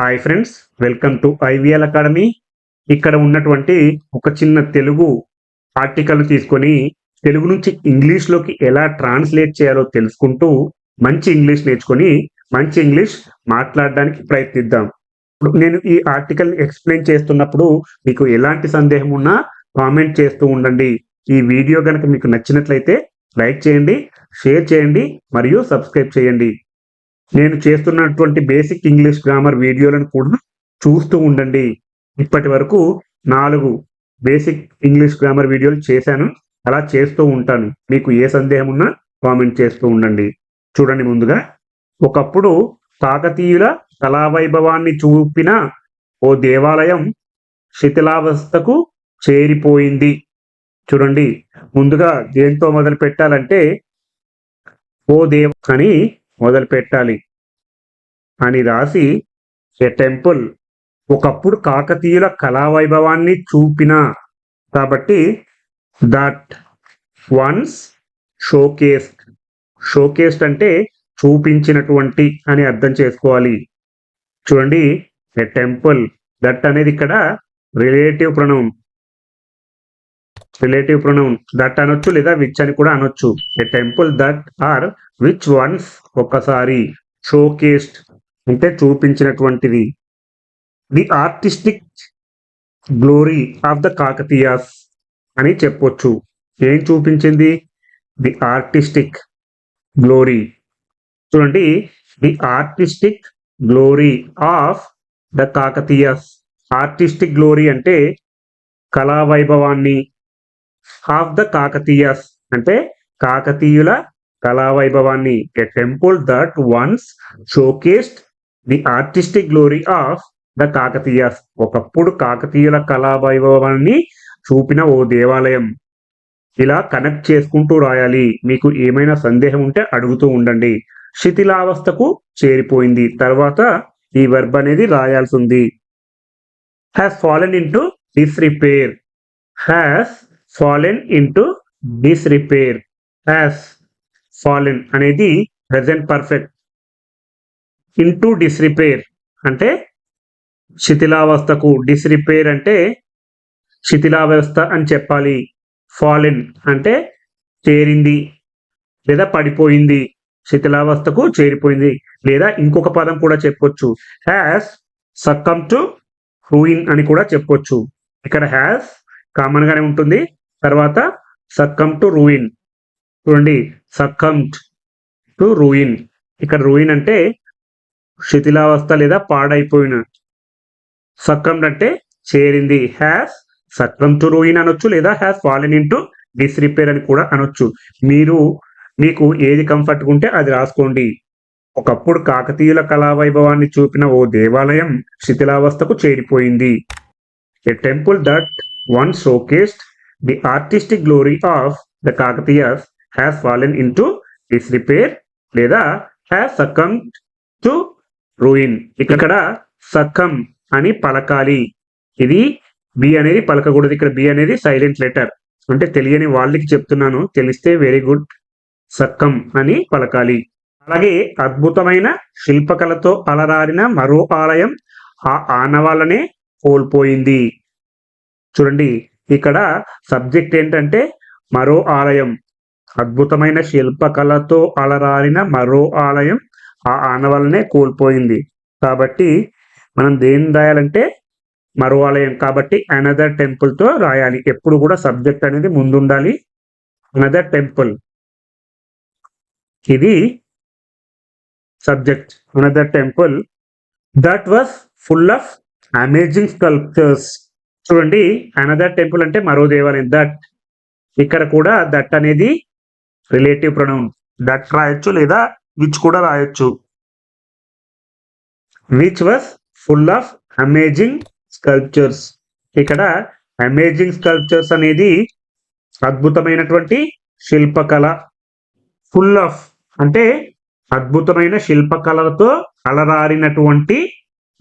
Hi friends welcome to IVL academy ఇక్కడ ఉన్నటువంటి ఒక చిన్న తెలుగు ఆర్టికల్ తీసుకొని తెలుగు నుంచి ఇంగ్లీష్లోకి ఎలా ట్రాన్స్లేట్ చేయాలో తెలుసుకుంటూ మంచి ఇంగ్లీష్ నేర్చుకొని మంచి ఇంగ్లీష్ మాట్లాడడానికి ప్రయత్నిద్దాం. ఇప్పుడు నేను ఈ ఆర్టికల్ ఎక్స్ప్లెయిన్ చేస్తున్నప్పుడు మీకు ఎలాంటి సందేహం ఉన్నా కామెంట్ చేస్తూ ఉండండి. ఈ వీడియో కనుక మీకు నచ్చినట్లయితే లైక్ చేయండి షేర్ చేయండి మరియు సబ్స్క్రైబ్ చేయండి. నేను చేస్తున్నటువంటి బేసిక్ ఇంగ్లీష్ గ్రామర్ వీడియోలను కూడా చూస్తూ ఉండండి. ఇప్పటి వరకు నాలుగు బేసిక్ ఇంగ్లీష్ గ్రామర్ వీడియోలు చేశాను. అలా చేస్తూ ఉంటాను. మీకు ఏ సందేహం ఉన్నా కామెంట్ చేస్తూ ఉండండి. చూడండి ముందుగా. ఒకప్పుడు కాకతీయుల కళావైభవాన్ని చూపిన ఓ దేవాలయం శిథిలావస్థకు చేరిపోయింది. చూడండి. ముందుగా దేంతో మొదలు పెట్టాలంటే ఓ దేవ్ అని మొదలు పెట్టాలి అని రాసి ఎ టెంపుల్ ఒకప్పుడు కాకతీయుల కళావైభవాన్ని చూపిన కాబట్టి దట్ వన్స్ షోకేస్ షోకేస్డ్ అంటే చూపించినటువంటి అని అర్థం చేసుకోవాలి. చూడండి ఎ టెంపుల్ దట్ అనేది ఇక్కడ రిలేటివ్ ప్రణవం రిలేటివ్ ప్రొనౌన్ దట్ అనొచ్చు లేదా విచ్ అని కూడా అనొచ్చు. A temple that are which once ఒకసారి షోకేస్డ్ అంటే చూపించినటువంటిది. The artistic glory of the Kakatiyas అని చెప్పొచ్చు. ఏం చూపించింది? ది ఆర్టిస్టిక్ గ్లోరీ చూడండి. The artistic glory of the Kakatiyas artistic glory అంటే కళా వైభవాన్ని ఆఫ్ ద కాకతీయస్ అంటే కాకతీయుల కళా వైభవాన్ని a temple that once showcased the artistic glory of the Kakatiyas ఒకప్పుడు కాకతీయుల కళా వైభవాన్ని చూపిన ఓ దేవాలయం. ఇలా కనెక్ట్ చేసుకుంటూ రాయాలి. మీకు ఏమైనా సందేహం ఉంటే అడుగుతూ ఉండండి. శిథిలావస్థకు చేరిపోయింది. తర్వాత ఈ వెర్బ్ అనేది రాయాల్సింది. Has fallen into disrepair has fallen into disrepair has fallen అనేది ప్రెసెంట్ పర్ఫెక్ట్ ఇంటూ డిస్రిపేర్ అంటే శిథిలావస్థకు డిస్రిపేర్ అంటే శిథిలావస్థ అని చెప్పాలి. ఫాలిన్ అంటే చేరింది లేదా పడిపోయింది. శిథిలావస్థకు చేరిపోయింది లేదా ఇంకొక పదం కూడా చెప్పొచ్చు. హ్యాస్ సక్కమ్ టు రూయిన్ అని కూడా చెప్పొచ్చు. ఇక్కడ హ్యాస్ కామన్ గానే ఉంటుంది. తర్వాత సక్కమ్ టు రూయిన్ చూడండి సక్కమ్ టు రూయిన్ ఇక్కడ రూయిన్ అంటే శిథిలావస్థ లేదా పాడైపోయిన. సక్కమ్ అంటే చేరింది. హ్యాస్ సక్రమ్ టు రూయిన్ అనొచ్చు లేదా has fallen into disrepair అని కూడా అనొచ్చు. మీరు మీకు ఏది కంఫర్ట్ ఉంటే అది రాసుకోండి. ఒకప్పుడు కాకతీయుల కళావైభవాన్ని చూపిన ఓ దేవాలయం శిథిలావస్థకు చేరిపోయింది. A temple that one showcased the artistic glory of the Kakatiyas has fallen into disrepair లేదా హ్యాస్ సకమ్ టు రూయిన్. ఇక్కడ సఖం అని పలకాలి. ఇది బి అనేది పలకకూడదు. ఇక్కడ బి అనేది సైలెంట్ లెటర్. అంటే తెలియని వాళ్ళకి చెప్తున్నాను. తెలిస్తే వెరీ గుడ్ సక్కం అని పలకాలి. అలాగే అద్భుతమైన శిల్పకళతో అలరారిన మరో ఆలయం ఆ ఆనవాళ్ళనే కోల్పోయింది. చూడండి ఇక్కడ సబ్జెక్ట్ ఏంటంటే మరో ఆలయం. అద్భుతమైన శిల్పకళతో అలరారిన మరో ఆలయం ఆ ఆనవాళ్ళనే కోల్పోయింది. కాబట్టి మనం దేన్ని రాయాలంటే మరో ఆలయం కాబట్టి అనదర్ టెంపుల్తో రాయాలి. ఎప్పుడు కూడా సబ్జెక్ట్ అనేది ముందుండాలి. అనదర్ టెంపుల్ ఇది subject another temple that was full of amazing sculptures చూడండి అనదర్ టెంపుల్ అంటే మరో దేవాలయం. దట్ ఇక్కడ కూడా దట్ అనేది రిలేటివ్ ప్రొనౌన్ దట్ రాయొచ్చు లేదా విచ్ కూడా రాయొచ్చు which was full of amazing sculptures ఇక్కడ అమేజింగ్ స్కల్ప్చర్స్ అనేది అద్భుతమైనటువంటి శిల్పకళ. ఫుల్ ఆఫ్ అంటే అద్భుతమైన శిల్పకళలతో అలరారినటువంటి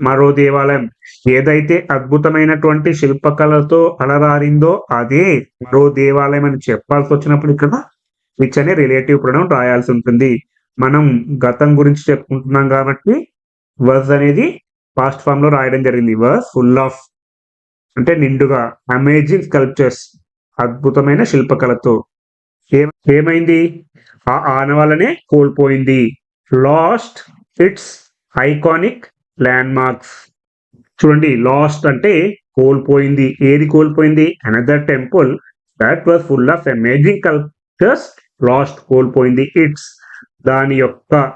మరో దేవాలయం. ఏదైతే అద్భుతమైనటువంటి శిల్పకళతో అలరారిందో అదే మరో దేవాలయం అని చెప్పాల్సి వచ్చినప్పుడు ఇక్కడ విచ్ అనే రిలేటివ్ ప్రణం రాయాల్సి ఉంటుంది. మనం గతం గురించి చెప్పుకుంటున్నాం కాబట్టి వర్స్ అనేది పాస్ట్ ఫామ్లో రాయడం జరిగింది. వర్స్ ఫుల్ ఆఫ్ అంటే నిండుగా అమేజింగ్ స్కల్ప్చర్స్ అద్భుతమైన శిల్పకళతో. ఏమైంది? ఆ ఆనవాళ్ళనే కోల్పోయింది. Lost its iconic landmarks చూడండి లాస్ట్ అంటే కోల్పోయింది. ఏది కోల్పోయింది? Another temple that was full of amazing cultures lost కోల్పోయింది. ఇట్స్ దాని యొక్క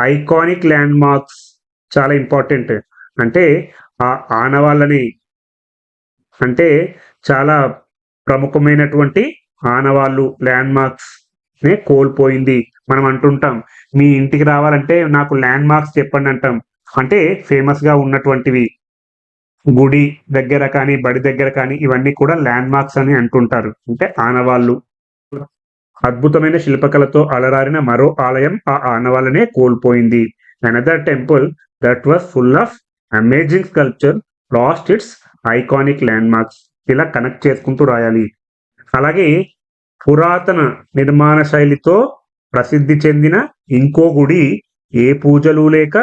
ఐకానిక్ ల్యాండ్ మార్క్స్ చాలా ఇంపార్టెంట్. అంటే ఆ ఆనవాళ్ళని అంటే చాలా ప్రముఖమైనటువంటి ఆనవాళ్ళు ల్యాండ్ మార్క్స్ నే కోల్పోయింది మనం అంటుంటాం. మీ ఇంటికి రావాలంటే నాకు ల్యాండ్ మార్క్స్ చెప్పండి అంటాం. అంటే ఫేమస్గా ఉన్నటువంటివి. గుడి దగ్గర కానీ బడి దగ్గర కానీ ఇవన్నీ కూడా ల్యాండ్ మార్క్స్ అని అంటుంటారు. అంటే ఆనవాళ్ళు. అద్భుతమైన శిల్పకళతో అలరారిన మరో ఆలయం ఆ ఆనవాలనే కోల్పోయింది. Another temple that was full of amazing sculpture lost its iconic landmarks ఇలా కనెక్ట్ చేసుకుంటూ రాయాలి. అలాగే పురాతన నిర్మాణ శైలితో ప్రసిద్ధి చెందిన ఇంకో గుడి ఏ పూజలు లేక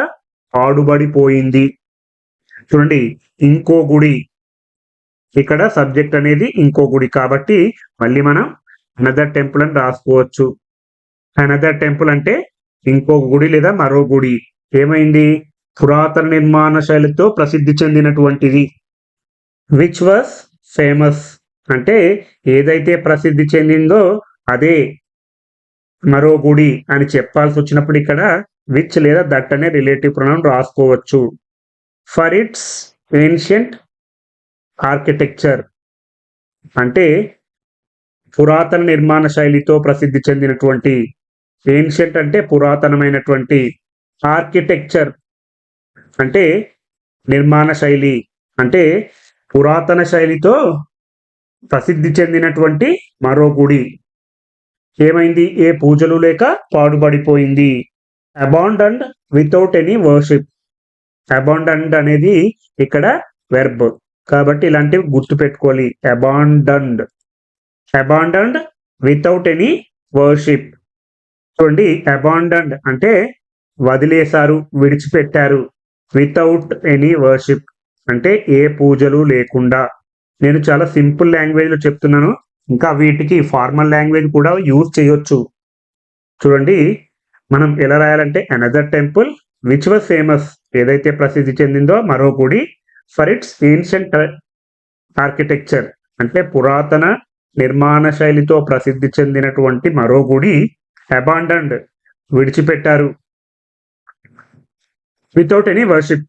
పాడుబడిపోయింది చూడండి ఇంకో గుడి. ఇక్కడ సబ్జెక్ట్ అనేది ఇంకో గుడి కాబట్టి మళ్ళీ మనం అనదర్ టెంపుల్ అని రాసుకోవచ్చు. అనదర్ టెంపుల్ అంటే ఇంకో గుడి లేదా మరో గుడి. ఏమైంది? పురాతన నిర్మాణ శైలితో ప్రసిద్ధి చెందినటువంటిది. విచ్ వాస్ ఫేమస్ అంటే ఏదైతే ప్రసిద్ధి చెందిందో అదే మరో గుడి అని చెప్పాల్సి వచ్చినప్పుడు ఇక్కడ విచ్ లేదా దట్ అనే రిలేటివ్ ప్రొనౌన్ రాసుకోవచ్చు. ఫర్ ఇట్స్ ఏన్షియంట్ ఆర్కిటెక్చర్ అంటే పురాతన నిర్మాణ శైలితో ప్రసిద్ధి చెందినటువంటి ఏన్షియంట్ అంటే పురాతనమైనటువంటి ఆర్కిటెక్చర్ అంటే నిర్మాణ శైలి అంటే పురాతన శైలితో ప్రసిద్ధి చెందినటువంటి మరో గుడి. ఏమైంది? ఏ పూజలు లేక పాడుబడిపోయింది. Abandoned without any worship abandoned అనేది ఇక్కడ వెర్బ్ కాబట్టి ఇలాంటివి గుర్తు పెట్టుకోవాలి abandoned abandoned without any worship చూడండి అబాండండ్ అంటే వదిలేశారు విడిచిపెట్టారు. వితౌట్ ఎనీ వర్షిప్ అంటే ఏ పూజలు లేకుండా. నేను చాలా సింపుల్ లాంగ్వేజ్లో చెప్తున్నాను. ఇంకా వీటికి ఫార్మల్ లాంగ్వేజ్ కూడా యూజ్ చేయొచ్చు. చూడండి మనం ఎలా రాయాలంటే another temple which was famous ఏదైతే ప్రసిద్ధి చెందిందో మరో గుడి ఫర్ ఇట్స్ ఏన్షియంట్ ఆర్కిటెక్చర్ అంటే పురాతన నిర్మాణ శైలితో ప్రసిద్ధి చెందినటువంటి మరో గుడి అబాండండ్ విడిచిపెట్టారు. వితౌట్ ఎనీ వర్షిప్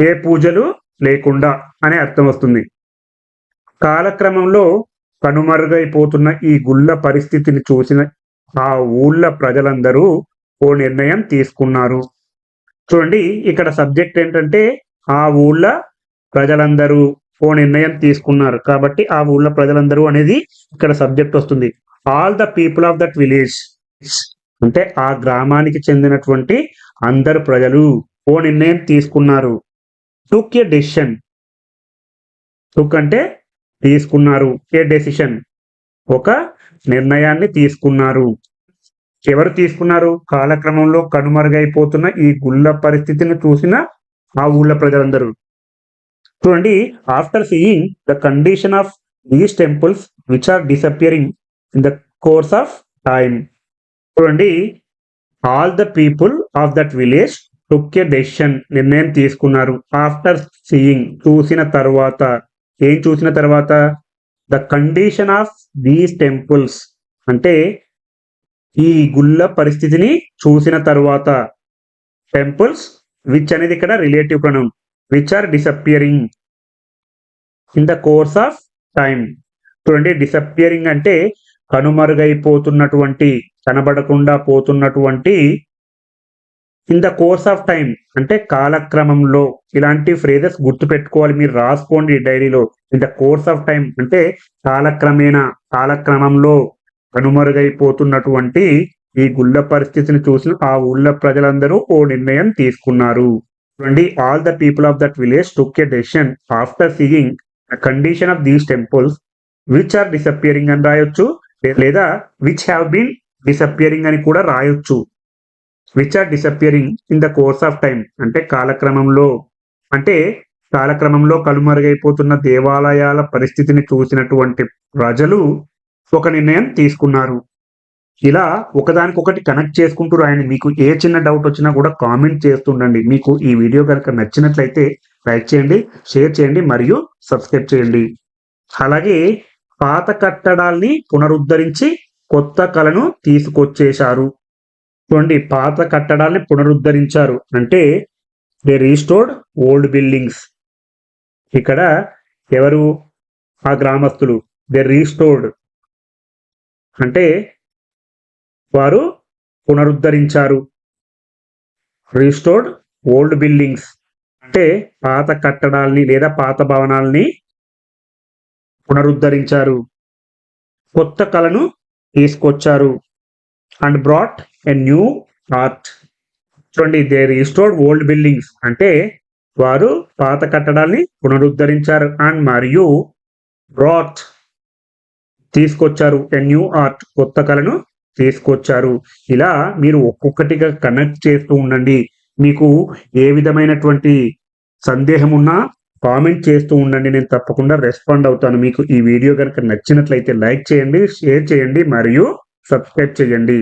ఏ పూజలు లేకుండా అనే అర్థం వస్తుంది. కాలక్రమంలో కనుమరుగైపోతున్న ఈ గుళ్ళ పరిస్థితిని చూసిన ఆ ఊళ్ళ ప్రజలందరూ ఓ నిర్ణయం తీసుకున్నారు. చూడండి ఇక్కడ సబ్జెక్ట్ ఏంటంటే ఆ ఊళ్ళ ప్రజలందరూ ఓ నిర్ణయం తీసుకున్నారు. కాబట్టి ఆ ఊళ్ళ ప్రజలందరూ అనేది ఇక్కడ సబ్జెక్ట్ వస్తుంది. All the people of that village అంటే ఆ గ్రామానికి చెందినటువంటి అందరు ప్రజలు ఓ నిర్ణయం తీసుకున్నారు. టుక్ ఏ డెసిషన్ టుక్ అంటే తీసుకున్నారు. ఏ డెసిషన్ ఒక నిర్ణయాన్ని తీసుకున్నారు. ఎవరు తీసుకున్నారు? కాలక్రమంలో కనుమరుగైపోతున్న ఈ గుళ్ళ పరిస్థితిని చూసిన ఆ ఊళ్ళ ప్రజలందరూ. చూడండి after seeing the condition of these temples which are disappearing in the course of time చూడండి all the people of that village took a decision నిర్ణయం తీసుకున్నారు. ఆఫ్టర్ సీయింగ్ చూసిన తర్వాత ఏం చూసిన తర్వాత? The condition of these temples అంటే ఈ గుళ్ళ పరిస్థితిని చూసిన తర్వాత. టెంపుల్స్ విచ్ అనేది ఇక్కడ relative pronoun which are disappearing in the course of time చూడండి డిసప్పియరింగ్ అంటే కనుమరుగైపోతున్నటువంటి కనబడకుండా పోతున్నటువంటి in the course of time అంటే కాలక్రమంలో ఇలాంటి ఫ్రేజెస్ గుర్తు పెట్టుకోవాలి మీరు రాసుకోండి డైరీలో. In the course of time అంటే కాలక్రమేణా కాలక్రమంలో కనుమరుగైపోతున్నటువంటి ఈ గుళ్ళ పరిస్థితిని చూసిన ఆ ఊళ్ళ ప్రజలందరూ ఓ నిర్ణయం తీసుకున్నారు. చూడండి all the people of that village took a decision after seeing the condition of these temples which are disappearing అని రాయొచ్చు లేదా విచ్ హ్యావ్ బీన్ డిసప్పియరింగ్ అని కూడా రాయొచ్చు. Which are disappearing in the course of time అంటే కాలక్రమంలో. అంటే కాలక్రమంలో కలుమరుగైపోతున్న దేవాలయాల పరిస్థితిని చూసినటువంటి ప్రజలు ఒక నిర్ణయం తీసుకున్నారు. ఇలా ఒకదానికొకటి కనెక్ట్ చేసుకుంటూ రాయండి. మీకు ఏ చిన్న డౌట్ వచ్చినా కూడా కామెంట్ చేస్తుండండి. మీకు ఈ వీడియో కనుక నచ్చినట్లయితే లైక్ చేయండి షేర్ చేయండి మరియు సబ్స్క్రైబ్ చేయండి. అలాగే పాత కట్టడాల్ని పునరుద్ధరించి కొత్త కళను తీసుకొచ్చేశారు. చూడండి పాత కట్టడాల్ని పునరుద్ధరించారు. అంటే దే రీస్టోర్డ్ ఓల్డ్ బిల్డింగ్స్ ఇక్కడ ఎవరు? ఆ గ్రామస్తులు. దే రీస్టోర్డ్ అంటే వారు పునరుద్ధరించారు. రీస్టోర్డ్ ఓల్డ్ బిల్డింగ్స్ అంటే పాత కట్టడాల్ని లేదా పాత భవనాల్ని పునరుద్ధరించారు. కొత్త కళను తీసుకొచ్చారు. And brought a new art. చూడండి దే రీస్టోర్డ్ ఓల్డ్ బిల్డింగ్స్ అంటే వారు పాత కట్టడాల్ని పునరుద్ధరించారు. అండ్ మరియు బ్రాట్ తీసుకొచ్చారు. ఎ న్యూ ఆర్ట్ కొత్త కళను తీసుకొచ్చారు. ఇలా మీరు ఒక్కొక్కటిగా కనెక్ట్ చేస్తూ ఉండండి. మీకు ఏ విధమైనటువంటి సందేహం ఉన్నా కామెంట్ చేస్తూ ఉండండి. నేను తప్పకుండా రెస్పాండ్ అవుతాను. మీకు ఈ వీడియో కనుక నచ్చినట్లయితే లైక్ చేయండి షేర్ చేయండి మరియు సబ్స్క్రైబ్ చేయండి.